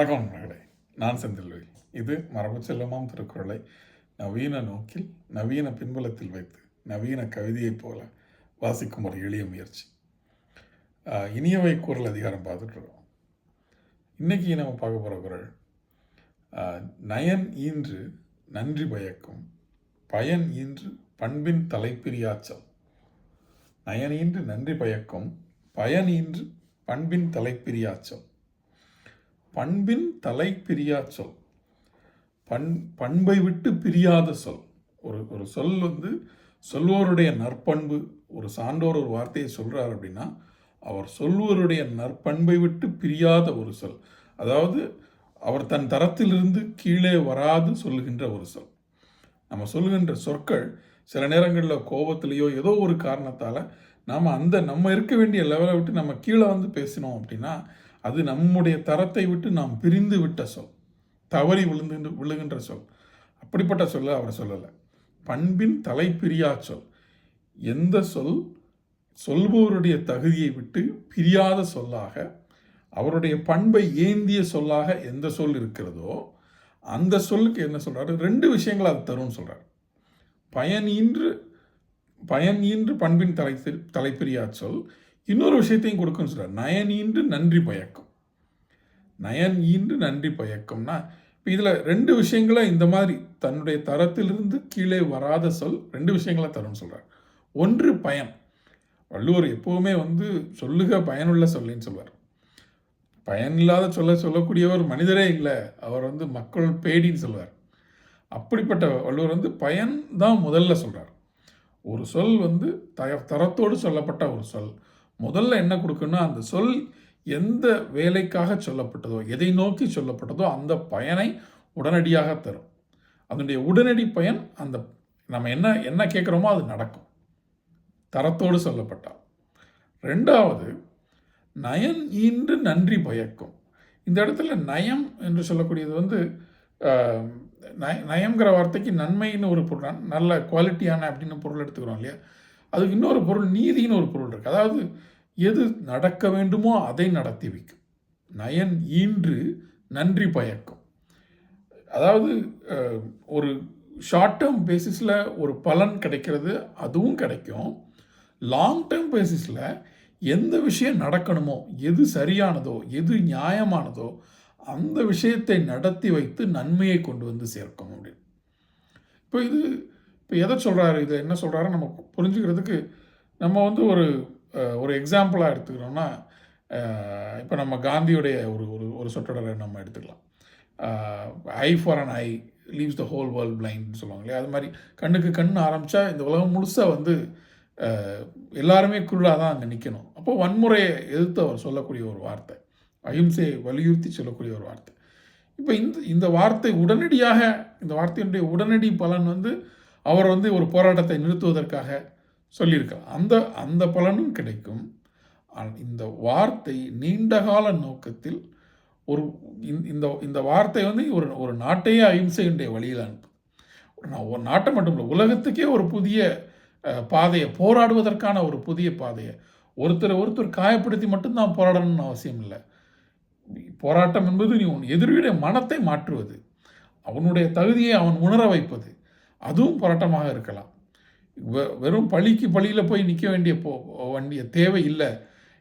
வணக்கம் நண்பர்களே நான் செந்தில்வி இது மரபு செல்லமாம் திருக்குறளை நவீன நோக்கில் நவீன பின்புலத்தில் வைத்து நவீன கவிதையைப் போல வாசிக்கும் ஒரு எளிய முயற்சி. இனியவை குரல் அதிகாரம் பார்த்துட்ருக்கோம் இன்றைக்கி இன்னைக்கு நம்ம பார்க்க போகிற குரல் நயன் ஈன்று நன்றி பயக்கும் பயன் ஈன்று பண்பின் தலைப்பிரியாச்சல். நயன் ஈன்று நன்றி பயக்கும் பயன் ஈன்று பண்பின் தலைப்பிரியாச்சல். பண்பின் தலை பிரியா சொல். பண் பண்பை விட்டு பிரியாத சொல். ஒரு ஒரு சொல் வந்து சொல்வோருடைய நற்பண்பு ஒரு சான்றோர் ஒரு வார்த்தையை சொல்கிறார் அப்படின்னா அவர் சொல்வருடைய நற்பண்பை விட்டு பிரியாத ஒரு சொல். அதாவது அவர் தன் தரத்திலிருந்து கீழே வராது சொல்லுகின்ற ஒரு சொல். நம்ம சொல்லுகின்ற சொற்கள் சில நேரங்களில் கோபத்திலேயோ ஏதோ ஒரு காரணத்தால் நாம் அந்த நம்ம இருக்க வேண்டிய லெவலை விட்டு நம்ம கீழே வந்து பேசினோம் அப்படின்னா அது நம்முடைய தரத்தை விட்டு நாம் பிரிந்து விட்ட சொல். தவறி விழுந்து விழுகின்ற சொல். அப்படிப்பட்ட சொல்ல அவர் சொல்லலை. பண்பின் தலைப்பிரியா சொல். எந்த சொல்? சொல்பவருடைய தகுதியை விட்டு பிரியாத சொல்லாக அவருடைய பண்பை ஏந்திய சொல்லாக எந்த சொல் இருக்கிறதோ அந்த சொல்லுக்கு என்ன சொல்கிறாரு ரெண்டு விஷயங்களை அது தரும்னு சொல்கிறார் பயன் ஈன்று பயன் ஈன்று பண்பின் தலை தலைப்பிரியா சொல். இன்னொரு விஷயத்தையும் கொடுக்குன்னு சொல்கிறார் நயன் ஈன்று நன்றி பயக்கம். நயன் ஈன்று நன்றி பயக்கம்னா இப்போ இதில் ரெண்டு விஷயங்களை இந்த மாதிரி தன்னுடைய தரத்திலிருந்து கீழே வராத சொல் ரெண்டு விஷயங்களை தரும்னு சொல்கிறார் ஒன்று பயன் வள்ளுவர் எப்போவுமே வந்து சொல்லுக பயனுள்ள சொல்லின்னு சொல்வார். பயனில்லாத சொல்ல சொல்லக்கூடியவர் மனிதரே இல்லை. அவர் வந்து மக்கள் பேடின்னு சொல்வார். அப்படிப்பட்ட வள்ளுவர் வந்து பயன் தான் முதல்ல சொல்கிறார் ஒரு சொல் வந்து த தரத்தோடு சொல்லப்பட்ட ஒரு சொல். முதல்ல என்ன கொடுக்குன்னா அந்த சொல் எந்த வேலைக்காக சொல்லப்பட்டதோ எதை நோக்கி சொல்லப்பட்டதோ அந்த பயனை உடனடியாக தரும். அதனுடைய உடனடி பயன் அந்த நம்ம என்ன என்ன கேட்குறோமோ அது நடக்கும். தரத்தோடு சொல்லப்பட்டால். ரெண்டாவது நயன் ஈன்று நன்றி பயக்கும். இந்த இடத்துல நயம் என்று சொல்லக்கூடியது வந்து நய- நயம்ங்கிற வார்த்தைக்கு நன்மைன்னு ஒரு பொருள் நல்ல குவாலிட்டியான அப்படின்னு பொருள் எடுத்துக்கிறோம் இல்லையா? அதுக்கு இன்னொரு பொருள் நீதின்னு ஒரு பொருள் இருக்குது அதாவது எது நடக்க வேண்டுமோ அதை நடத்தி வைக்கும். நயன் ஈன்று நன்றி பயக்கும். அதாவது ஒரு ஷார்ட் டேர்ம் பேசிஸில் ஒரு பலன் கிடைக்கிறது அதுவும் கிடைக்கும். லாங் டேர்ம் பேசிஸில் எந்த விஷயம் நடக்கணுமோ எது சரியானதோ எது நியாயமானதோ அந்த விஷயத்தை நடத்தி வைத்து நன்மையை கொண்டு வந்து சேர்க்கும் அப்படின்னு. இப்போ இது இப்போ எதை சொல்கிறாரு இதை என்ன சொல்கிறாரு நம்ம புரிஞ்சுக்கிறதுக்கு நம்ம வந்து ஒரு ஒரு எக்ஸாம்பிளாக எடுத்துக்கிறோம்னா இப்போ நம்ம காந்தியுடைய ஒரு ஒரு ஒரு சொற்றொடரை நம்ம எடுத்துக்கலாம். Eye for an eye leaves the whole world பிளைண்ட்னு சொல்லுவாங்க இல்லையா? அது மாதிரி கண்ணுக்கு கண் ஆரம்பித்தா இந்த உலகம் முழுசாக வந்து எல்லாருமே குருடாக தான் அங்கே நிற்கணும் அப்போ வன்முறையை எதிர்த்து அவர் சொல்லக்கூடிய ஒரு வார்த்தை அகிம்சையை வலியுறுத்தி சொல்லக்கூடிய ஒரு வார்த்தை. இப்போ இந்த இந்த வார்த்தை உடனடியாக இந்த வார்த்தையினுடைய உடனடி பலன் வந்து அவர் வந்து ஒரு போராட்டத்தை நிறுத்துவதற்காக சொல்லியிருக்கலாம். அந்த அந்த பலனும் கிடைக்கும். இந்த வார்த்தை நீண்டகால நோக்கத்தில் ஒரு இந்த- இந்த இந்த வார்த்தை வந்து ஒரு ஒரு நாட்டையே அகிம்சையினுடைய வழியில் அனுப்பும். ஒரு ஒரு நாட்டை மட்டும் இல்லை உலகத்துக்கே ஒரு புதிய பாதையை போராடுவதற்கான ஒரு புதிய பாதையை ஒருத்தரை ஒருத்தர் காயப்படுத்தி மட்டும்தான் போராடணும்னு அவசியம் இல்லை. போராட்டம் என்பது நீ உன் எதிரியுடைய மனத்தை மாற்றுவது அவனுடைய தகுதியை அவன் உணர வைப்பது அதுவும் போராட்டமாக இருக்கலாம். வெறும் பழிக்கு பழியில் போய் நிற்க வேண்டிய போ வேண்டிய தேவை இல்லை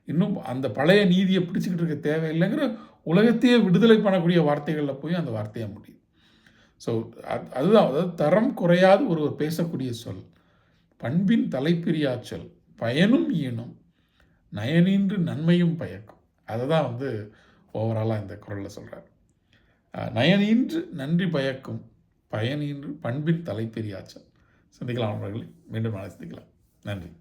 இன்னும் அந்த பழைய நீதியை பிடிச்சிக்கிட்டு இருக்க தேவையில்லைங்கிற உலகத்தையே விடுதலை பண்ணக்கூடிய வார்த்தைகளில் போய் அந்த வார்த்தையாக முடியும் ஸோ அது அதுதான் அதாவது தரம் குறையாது ஒருவர் பேசக்கூடிய சொல். பண்பின் தலைப்பிரியா சொல். பயனும் ஈனும் நயனின்று நன்மையும் பயக்கும். அதை தான் வந்து ஓவராலாக இந்த குரலில் சொல்கிறார் நயனின்று நன்றி பயக்கும் பயனின்று பண்பின் தலைப்பெரியாச்சல் சந்திக்கலாம் நண்பர்களே. மீண்டும் நாளை சந்திக்கலாம். நன்றி.